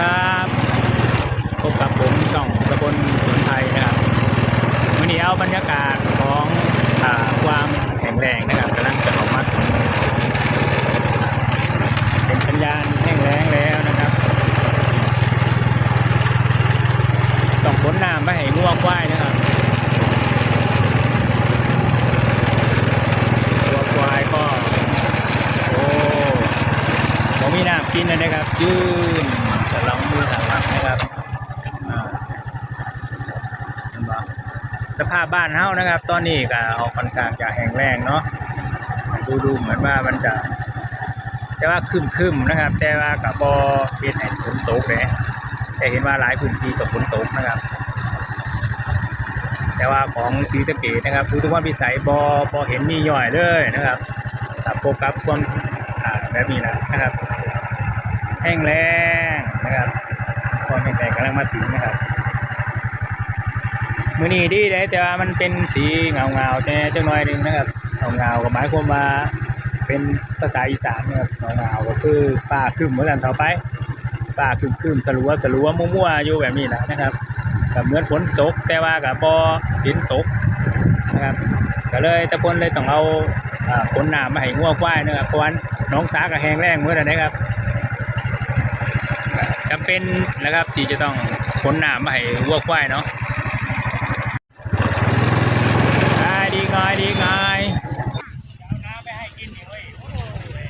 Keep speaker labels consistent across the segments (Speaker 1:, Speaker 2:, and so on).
Speaker 1: ครับพบกับผมช่องสกลสวนไทยนะครับวันนี้เอาบรรยากาศของอความแข็งแรงนะครับกำลังจะออกมาเป็นสัญญาณแห้งแล้งแล้วนะครับต้องพ้นน้ำไม่ให้ง่วงควายนะครับมีน้ำกินนะครับยืน ลองมือทางหลังนะครับอ่าเห็นปะสภาพบ้านเฮานะครับ ตอนนี้ก็ออกค่อนข้างจะแห้งแล้งเนาะดูดูเหมือนว่ามันจะแต่ว่าคึมคึมๆนะครับ แต่ว่ากับบอเป็นให้ฝนตกเลยแต่เห็นว่าหลายพื้นที่ตกฝนตกนะครับ แต่ว่าของศรีสะเกดนะครับคือทุกวันพิสัยบอบอเห็นมีย่อยเลยนะครับตับโฟกัสความอ่าแบบนี้นะนะครับ แห้งแล้งนะครับความแห้งแล้งกำลังมาถึงนะครับมือนี้ดีเลยแต่ว่ามันเป็นสีเงาเงาแต่จังน้อยหนึงนะครับเงาเงาๆก็หมายความว่าเป็นภาษาอีสานนะครับเงาเงาก็คือป้าขึ้นเหมือนกันต่อไปป้าขึ้นขึ้นสลัวสลัวมั่วๆอยู่แบบนี้แหละนะครับกับเหมือนฝนตกแต่ว่ากับบอดินตกนะครับก็เลยตะพนเลยต้องเอาอ่าขนน้ำมาให้งัวควายนะครับเพราะว่าน้องสากับแห้งแล้งเมื่อไหร่นะครับ จำเป็นนะครับที่จะต้องขนน้ำมาให้วัวควายเนาะดีง่ายดีง่ายเอาน้ำไปให้กินนี่เว้ยโอ้ย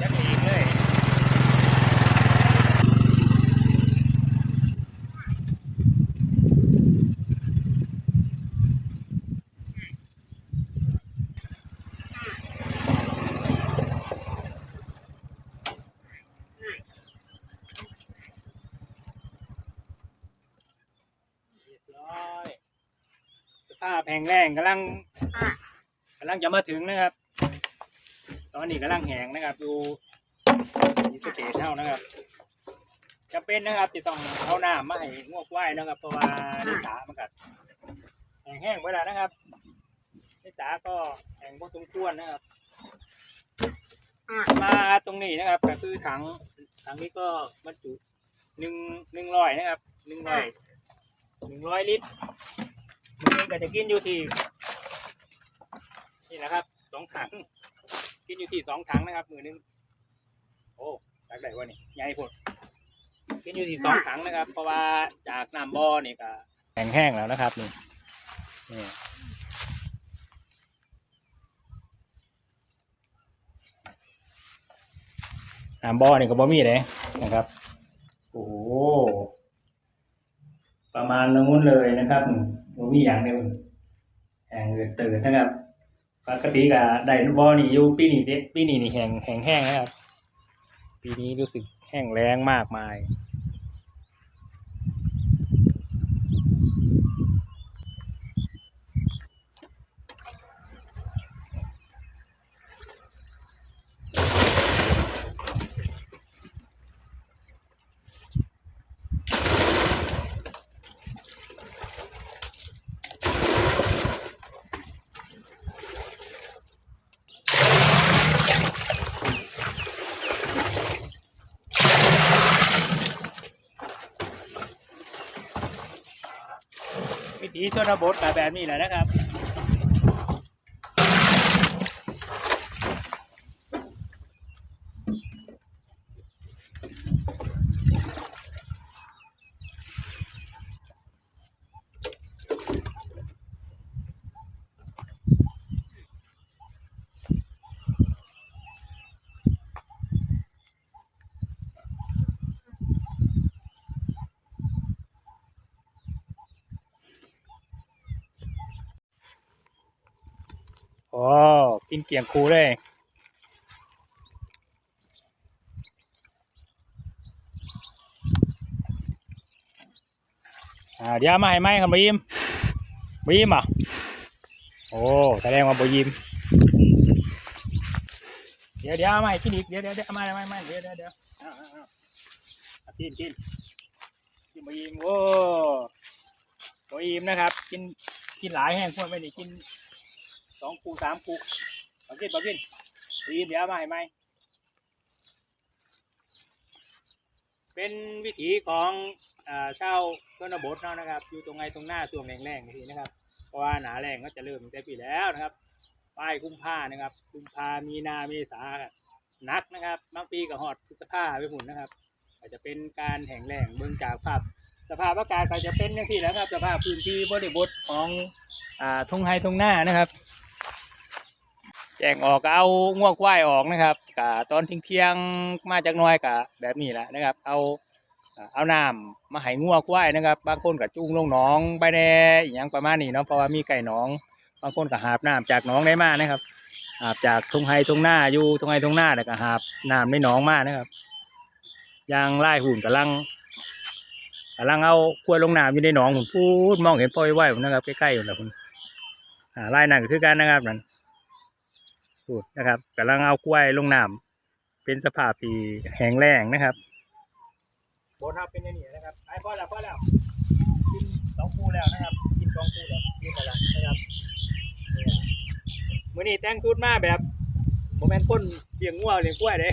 Speaker 1: จะอีกเลย เรียบร้อยสภาพ แห้งแล้งกำลังกำลังจะมาถึงนะครับ ตอนนี้กำลังแห้งนะครับ ดูมีสเตจเท่านะครับจะเป็นนะครับจะต้องเอาน้ำมาให้งวกไว้นะครับเพราะว่าลิสามันกัดแห้งแห้งไปแล้วนะครับลิสาก็แห้งพอสมควรนะครับ มาตรงนี้นะครับก็คือถังถังนี้ก็บรรจุหนึ่งหนึ่งร้อยนะครับหนึ่งร้อยหนึ่งร้อยลิตร มือนึงก็จะกินอยู่ที่นี่นะครับสองถัง กินอยู่ที่สองถังนะครับ มือนึงโอ้ตักได้วะนี่ใหญ่พดกินอยู่ที่สองถังนะครับ เพราะว่าจากน้ำบ่อนี่ก็แห้งๆแล้วนะครับนี่นี่น้ำบ่อนี่ก็บ่มีเลยนะครับโอ้ประมาณนู้นเลยนะครับ มันมีอย่างเดียวแห่งเอือตื่นนะครับปกติก็ได้บอนี่อยู่ปีนี้เด็ปีนี้นี่แห้งแห้งแห้งนะครับ ปีนี้รู้สึกแห้งแรงมากมาย ผีชนบทก็แบบนี้แหละนะครับ โอ้กินเกี่ยงคูเลยอ่าเดี๋ยวมาให้ไหมครับบีมบีมอะโอ้แสดงว่าบยิมเดี๋ยวเดี๋ยวมาให้กินอีกเดี๋ยวเดี๋ยวเดี๋ยวมาเอามาเอามาเดี๋ยวเดี๋ยวเดี๋ยวกินกินกินบยิมโอ้บยิมนะครับ กินกินหลายแห้งพวกไม่ได้กิน สองคูสามคูมากินมากินรีบเดี๋ยวมาให้ไหมเป็นวิถีของเอ่าชาวชนบทเนาะนะครับ อยู่ตรงไงตรงหน้าช่วงแรงๆนี่นะครับ เพราะว่าหนาแรงก็จะเริ่มแต่ปีแล้วนะครับปลายกุมภานะครับ กุมภามีนาเมษาหนักนะครับบางปีก็ฮอดพฤษภาไปหุ่นนะครับ อาจจะเป็นการแห้งแล้งเบื้องจากภาพสภาพอากาศก็จะเป็นอย่างที่แล้วครับ สภาพพื้นที่บริบทของอ่าทงไฮทงหน้านะครับ แจงออกก็เอาง่วงควายออกนะครับกะตอนทิ้งเที่ยงมาจากน้อยกะแบบนี้แหละนะครับ เอาเอาน้ำมาให้ง่วงควายนะครับ บางคนก็จูงลงหนองไปแน่อย่างประมาณนี้เนาะเพราะว่ามีไก่หนอง บางคนก็หาบน้ำจากหนองได้มากนะครับหาบจากทงไฮทงหน้าอยู่ทงไฮทงหน้าแต่ก็หาบน้ำในหนองมากนะครับยางไล่หุ่นกำลังกำลังเอาขวดลงน้ำอยู่ในหนองผมพูดมองเห็นปล่อยไหวผมนะครับใกล้ๆอยู่นะคุณไล่นั่นก็คือกันนะครับนั่น พูดนะครับกำลังเอากล้วยลงน้ำเป็นสภาพที่แห้งแล้งนะครับบนครับเป็นอย่างนี้นะครับไอ้พ่อแล้วพ่อแล้วกินสองคู่แล้วนะครับกินสองคู่แล้วกินไปแล้วนะครับเนี่ยมื้อนี้แต่งชุดมาแบบโมเมนต์คนเลี้ยงงัวเลี้ยงกล้วยเลย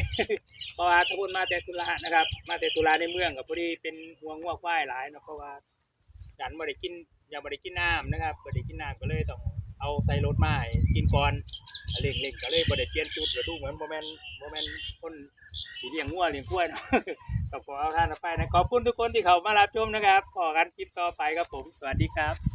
Speaker 1: เพราะว่าทุกคนมาแต่ตุลานะครับ มาแต่ตุลาในเมืองกับพอดีเป็นห่วงงัวควายหลายเนาะเพราะว่าฉันไม่ได้กินยังไม่ได้กินน้ำนะครับไม่ได้กินน้ำก็เลยต้อง เอาใส่รถมาให้กินก่อนเล่งเล่งก็เลยบ่ได้เปลี่ยนจุดก็ดูเหมือนโมแมนโมแมนคนสิเลี้ยงงัวเลี้ยงกล้วยเนาะก็ขอเอาท่านไปนะขอบคุณทุกคนที่เข้ามารับชมนะครับขอกันคลิปต่อไปครับผม สวัสดีครับ